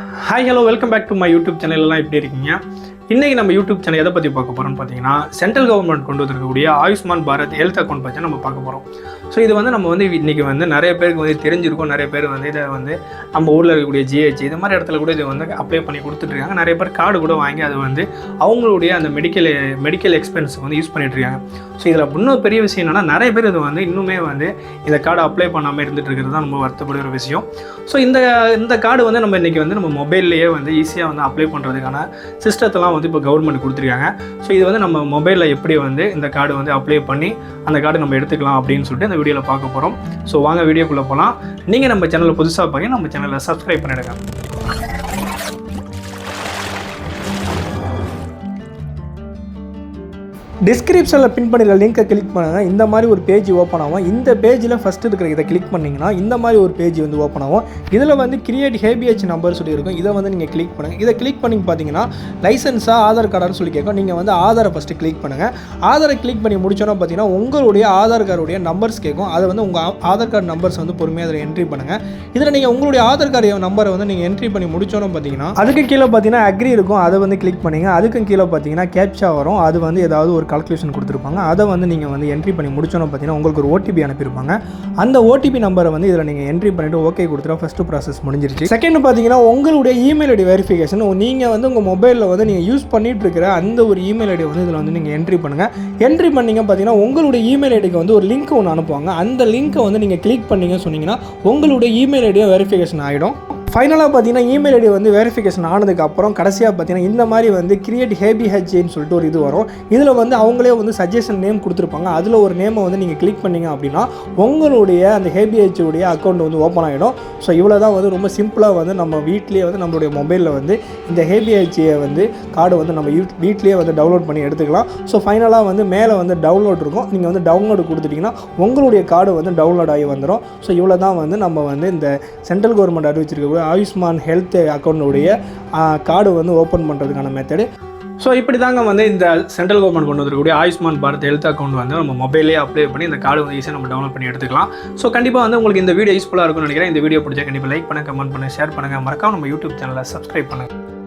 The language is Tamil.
Hi hello welcome back to my YouTube சேனல்லாம் எப்படி இருக்கீங்க? இன்றைக்கி நம்ம யூடியூப் சேனல் எதை பற்றி பார்க்க போகிறோம்னு பார்த்தீங்கன்னா சென்ட்ரல் கவர்மெண்ட் கொண்டு வந்திருக்கக்கூடிய ஆயுஷ்மான் பாரத் ஹெல்த் அக்கௌண்ட் பற்றி நம்ம பார்க்க போகிறோம் ஸோ இது வந்து நம்ம வந்து இன்றைக்கி வந்து நிறைய பேருக்கு வந்து தெரிஞ்சிருக்கும். நிறைய பேர் வந்து இதை வந்து நம்ம ஊரில் இருக்கக்கூடிய ஜிஹெச் இது மாதிரி இடத்துல கூட இதை வந்து அப்ளை பண்ணி கொடுத்துட்ருக்காங்க நிறைய பேர் கார்டு கூட வாங்கி அதை வந்து அவங்களுடைய அந்த மெடிக்கல் மெடிக்கல் எக்ஸ்பென்ஸுக்கு வந்து யூஸ் பண்ணிட்டு இருக்காங்க. ஸோ இதில் இன்னும் பெரிய விஷயம் என்னென்னா நிறைய பேர் இது வந்து இன்னுமே வந்து இந்த கார்டு அப்ளை பண்ணாமல் இருந்துட்டு இருக்கிறது தான் ரொம்ப வருத்தப்படுகிற ஒரு விஷயம். ஸோ இந்த இந்த கார்டு வந்து நம்ம இன்றைக்கி வந்து நம்ம மொபைல்லையே வந்து ஈஸியாக வந்து அப்ளை பண்ணுறதுக்கான சிஸ்டத்தெல்லாம் வந்து இப்போ கவர்மெண்ட் கொடுத்துருக்காங்க. ஸோ இது வந்து நம்ம மொபைலில் எப்படி வந்து இந்த கார்டு வந்து அப்ளை பண்ணி அந்த கார்டு நம்ம எடுத்துக்கலாம் அப்படின்னு சொல்லிட்டு இந்த வீடியோவில் பார்க்க போகிறோம் ஸோ வாங்க வீடியோக்குள்ளே போகலாம் நீங்கள் நம்ம சேனலில் புதுசாக பார்க்க நம்ம சேனலை சப்ஸ்கிரைப் பண்ணிடுங்க. டிஸ்கிரிப்ஷனில் பின் பண்ணிருக்க லிங்க்கை கிளிக் பண்ணுங்கள் இந்த மாதிரி ஒரு பேஜ் ஓப்பன் ஆகும். இந்த பேஜில் ஃபஸ்ட்டு இருக்கிற இதை கிளிக் பண்ணிங்கன்னா இந்த மாதிரி ஒரு பேஜ் வந்து ஓப்பன் ஆகும். இதில் வந்து கிரியேட் ஹேபிஹெச் நம்பர் சொல்லி இருக்கும். இதை வந்து நீங்கள் கிளிக் பண்ணுங்கள் இதை கிளிக் பண்ணி பார்த்தீங்கன்னா லைசன்ஸாக ஆதார் கார்டான்னு சொல்லி கேட்கும். நீங்கள் வந்து ஆதாரை ஃபஸ்ட்டு கிளிக் பண்ணுங்கள் ஆதாரை கிளிக் பண்ணி முடிச்சோன்னா பார்த்தீங்கன்னா உங்களுடைய ஆதார் கார்டுடைய நம்பர்ஸ் கேட்கும். அதை வந்து உங்கள் ஆதார் கார்டு நம்பர்ஸ் வந்து பொறுமையாக அதில் என்ட்ரி பண்ணுங்கள் இதில் நீங்கள் உங்களுடைய ஆதார் கார்டு நம்பரை வந்து நீங்கள் என்ட்ரி பண்ணி முடிச்சோன்னு பார்த்தீங்கன்னா அதுக்கு கீழே பார்த்தீங்கன்னா அக்ரி இருக்கும். அதை வந்து கிளிக் பண்ணிங்க. அதுக்கும் கீழே பார்த்தீங்கன்னா கேப்சா வரும். அது வந்து ஏதாவது ஒரு கால்குலேஷன் கொடுத்துருப்பாங்க. அதை வந்து நீங்கள் வந்து என்ட்ரி பண்ணி முடிச்சோன்னு பார்த்தீங்கன்னா உங்களுக்கு ஒரு ஓடிபி அனுப்பியிருப்பாங்க. அந்த ஓடிபி நம்பரை வந்து இதில் நீங்கள் என்ட்ரி பண்ணிவிட்டு ஓகே கொடுத்துட்டா ஃபஸ்ட்டு ப்ராசஸ் முடிஞ்சிருச்சு. செகண்ட் பார்த்தீங்கன்னா உங்களுடைய இமெயில் ஐடி வெரிஃபிகேஷன் நீங்கள் வந்து உங்கள் மொபைலில் வந்து நீங்கள் யூஸ் பண்ணிட்டு இருக்கிற அந்த ஒரு இமெயில் ஐடி வந்து இதில் வந்து நீங்கள் என்ட்ரி பண்ணுங்கள் என்ட்ரி பண்ணிங்க பார்த்தீங்கன்னா உங்களுடைய இமெயில் ஐடிக்கு வந்து ஒரு லிங்க் ஒன்று அனுப்புவாங்க. அந்த லிங்க்கை வந்து நீங்கள் கிளிக் பண்ணீங்க சொன்னீங்கன்னா உங்களுடைய இமெயில் ஐடியும் வெரிஃபிகேஷன் ஆகிடும் ஃபைனலாக பார்த்தீங்கன்னா இமெயில் ஐடி வந்து வெரிஃபிகேஷன் ஆனதுக்கு அப்புறம் கடைசியாக பார்த்தீங்கன்னா இந்த மாதிரி வந்து கிரியேட் ஹேபி ஹெச்ஏன்னு சொல்லிட்டு ஒரு இது வரும். இதில் வந்து அவங்களே வந்து சஜஷன் நேம் கொடுத்துருப்பாங்க. அதில் ஒரு நேமை வந்து நீங்கள் கிளிக் பண்ணீங்க அப்படின்னா உங்களுடைய அந்த ஹேபி உடைய அக்கௌண்ட் வந்து ஓப்பன் ஆகிடும் ஸோ இவ்வளோ தான் வந்து ரொம்ப சிம்பிளாக வந்து நம்ம வீட்லேயே வந்து நம்மளுடைய மொபைலில் வந்து இந்த ஹேபி ஹெச்ஏ வந்து கார்டு வந்து நம்ம வீட்லேயே வந்து டவுன்லோட் பண்ணி எடுத்துக்கலாம். ஸோ ஃபைனலாக வந்து மேலே வந்து டவுன்லோட் இருக்கும். நீங்கள் வந்து டவுன்லோடு கொடுத்துட்டிங்கன்னா உங்களுடைய கார்டு வந்து டவுன்லோட் ஆகி வந்துடும் ஸோ இவ்வளோ தான் வந்து நம்ம வந்து இந்த சென்ட்ரல் கவர்மெண்ட் அறிவிச்சிருக்கக்கூடிய ஆயுஷ்மான் ஹெல்த் அக்கௌண்ட்டுடைய கார்டு வந்து ஓப்பன் பண்ணுறதுக்கான மெத்தடு ஸோ இப்படி தாங்க வந்து இந்த சென்ட்ரல் கவர்மெண்ட் கொண்டு வந்திருக்கக்கூடிய ஆயுஷ்மான் பாரத் ஹெல்த் அக்கௌண்ட் வந்து நம்ம மொபைலே அப்ளை பண்ணி இந்த கார்டு வந்து ஈஸியாக நம்ம டவுன்லோட் பண்ணி எடுத்துக்கலாம். ஸோ கண்டிப்பாக வந்து உங்களுக்கு இந்த வீடியோ யூஸ்ஃபுல்லாக இருக்கும்னு நினைக்கிறேன். இந்த வீடியோ பிடிச்சா கண்டிப்பாக லைக் பண்ணுங்கள் கமெண்ட் பண்ணுங்கள் ஷேர் பண்ணுங்கள் மறக்காம நம்ம யூடியூப் சேனலை சப்ஸ்கிரைப் பண்ணுங்கள்